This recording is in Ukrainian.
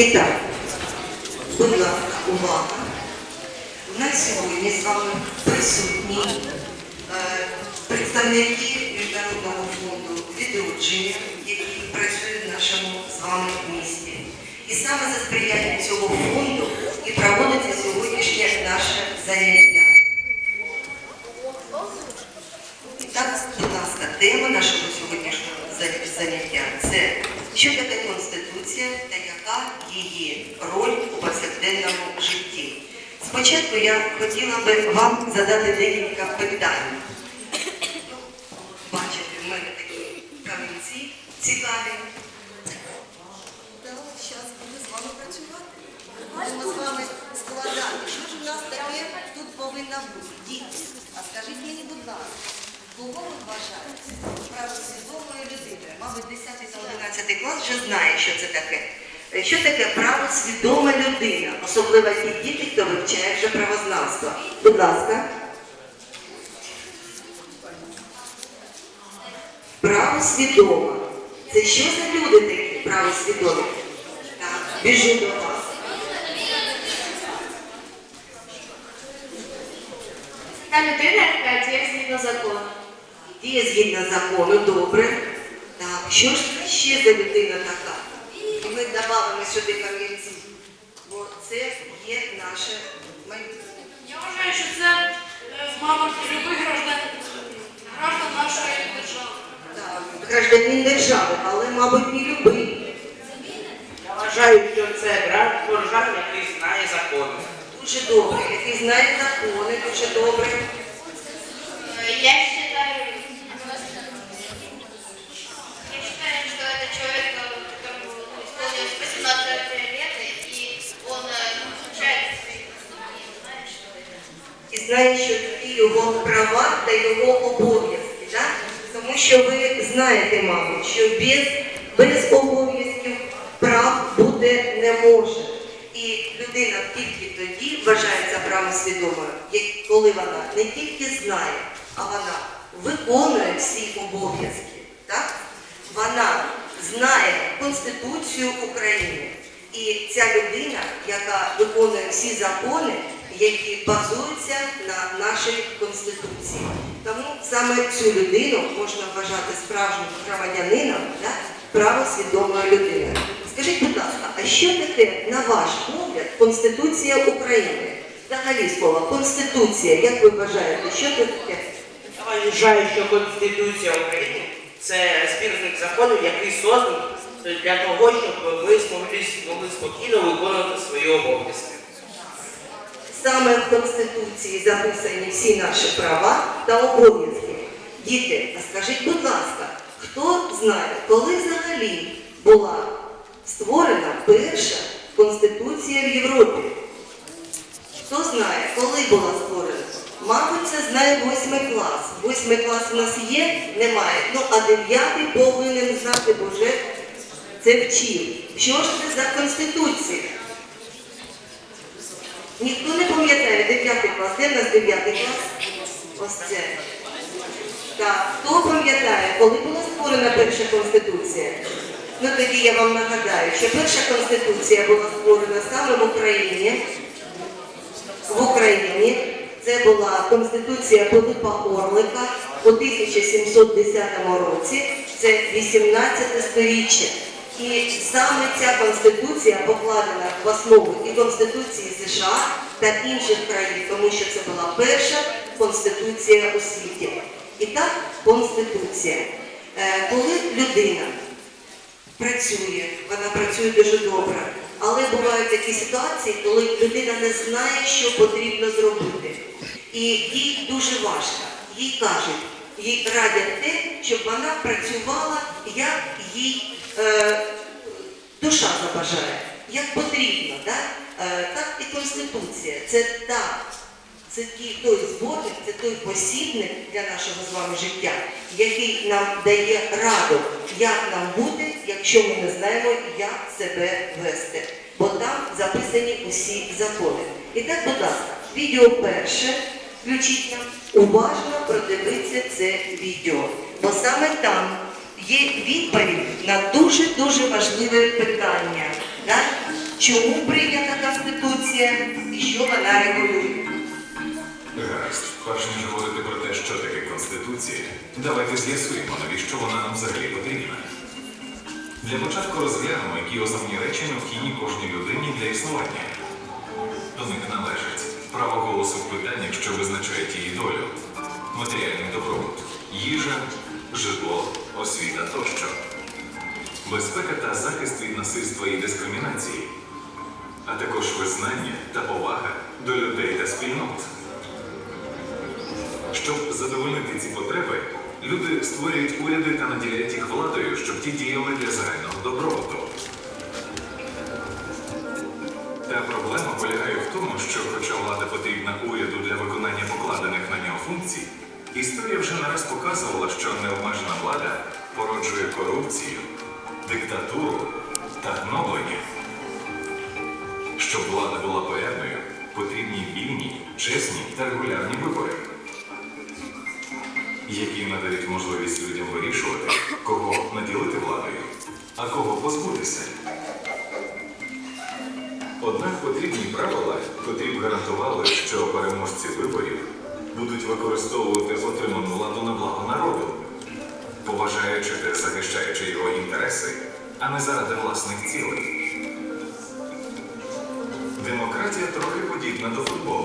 І так, будь увага. У нас сьогодні з вами присутні е, представники Міжнародного фонду відродження, який працює в нашому з вами місті. І саме за сприяння цього фонду і проводиться сьогоднішнє наше заняття. І так, будь ласка, тема нашого сьогоднішнього заняття це що таке Конституція та яка її роль у повсякденному житті. Спочатку я хотіла би вам задати декілька питань. Бачите, в мене такі камінці цікаві. Зараз буду з вами працювати. Будемо з вами складати. Що ж у нас таке тут повинно бути? Діти, а скажіть мені, будь ласка, кого ви вважаєте правосвідомою людиною? Мабуть, 10 та 11 клас вже знає, що це таке. Е, Що таке правосвідома людина, особливо ті діти, хто вивчає вже правознавство. Будь ласка. Правосвідома. Це що за люди такі правосвідомі? Так, біжу до вас. Та людина, яка діє згідно закону. Діє згідно закону, добре. Що ж це ще за людина така? І ми додамо сюди камінці, бо це є наше майбутнє. Я вважаю, що це, е, мабуть, любий граждан, граждан нашої держави. Так, гражданин держави, але, мабуть, не любий. Я вважаю, що це горжан, який знає закони. Дуже добре, який знає закони, дуже добре. Я считаю, я Знає, що які його права та його обов'язки. Так? Тому що ви знаєте, мабуть, що без, без обов'язків прав бути не може. І людина тільки тоді вважається правосвідомою, коли вона не тільки знає, а вона виконує всі обов'язки. Так? Вона знає Конституцію України. І ця людина, яка виконує всі закони, які базуються на нашій Конституції. Тому саме цю людину можна вважати справжнім громадянином, да? правосвідомою людиною. Скажіть, будь ласка, а що таке, на ваш погляд, Конституція України? Взагалі слово Конституція, як ви вважаєте, що це таке? Я вважаю, що Конституція України це збірник законів, який созданий для того, щоб ми змогли, спокійно виконувати свої обов'язки. Саме в Конституції записані всі наші права та обов'язки. Діти, а скажіть, будь ласка, хто знає, коли взагалі була створена перша Конституція в Європі? Хто знає, коли була створена? Мабуть, це знає восьмий клас. Восьмий клас у нас є? Немає. Ну, а дев'ятий повинен знати, бо вже це вчив. Що ж це за Конституція? Ніхто не пам'ятає 9 клас. Де в нас 9 клас? Ось це. Так, хто пам'ятає, коли була створена перша конституція? Ну тоді я вам нагадаю, що перша конституція була створена саме в Україні. В Україні це була конституція Пилипа Орлика у 1710 році. Це 18 сторіччя. І саме ця конституція покладена в основу і Конституції США та інших країн, тому що це була перша конституція у світі. І так, конституція. Е, Коли людина працює, вона працює дуже добре, але бувають такі ситуації, коли людина не знає, що потрібно зробити. І їй дуже важко. їй кажуть, їй радять те, щоб вона працювала, як їй е, душа забажає, як потрібно. Да? Е, так і Конституція. Це та, це той зборник, це той посібник для нашого з вами життя, який нам дає раду, як нам бути, якщо ми не знаємо, як себе вести. Бо там записані усі закони. І так, будь ласка, відео перше. Включіть нам, уважно продивіться це відео. Бо саме там є відповідь на дуже-дуже важливе питання. Чому прийнята Конституція і що вона регулює? Гаразд, перш ніж говорити про те, що таке Конституція, давайте з'ясуємо, навіщо вона нам взагалі потрібна. Для початку розглянемо, які основні речі необхідні кожній людині для існування. До них належать право голосу в питаннях, що визначають її долю, матеріальний добробут, їжа, житло, освіта тощо, безпека та захист від насильства і дискримінації, а також визнання та повага до людей та спільнот. Щоб задовольнити ці потреби, люди створюють уряди та наділяють їх владою, щоб ті діяли для загального добробуту. Та проблема полягає в тому, що хоча влада потрібна уряду для виконання покладених на нього функцій, історія вже не раз показувала, що необмежена влада породжує корупцію, диктатуру та гноблення. Щоб влада була порядною, потрібні вільні, чесні та регулярні вибори які надають можливість людям вирішувати, кого наділити владою, а кого позбутися. Однак потрібні правила, котрі б гарантували, що переможці виборів будуть використовувати отриману владу на благо народу, поважаючи та захищаючи його інтереси, а не заради власних цілей. Демократія трохи подібна до футболу.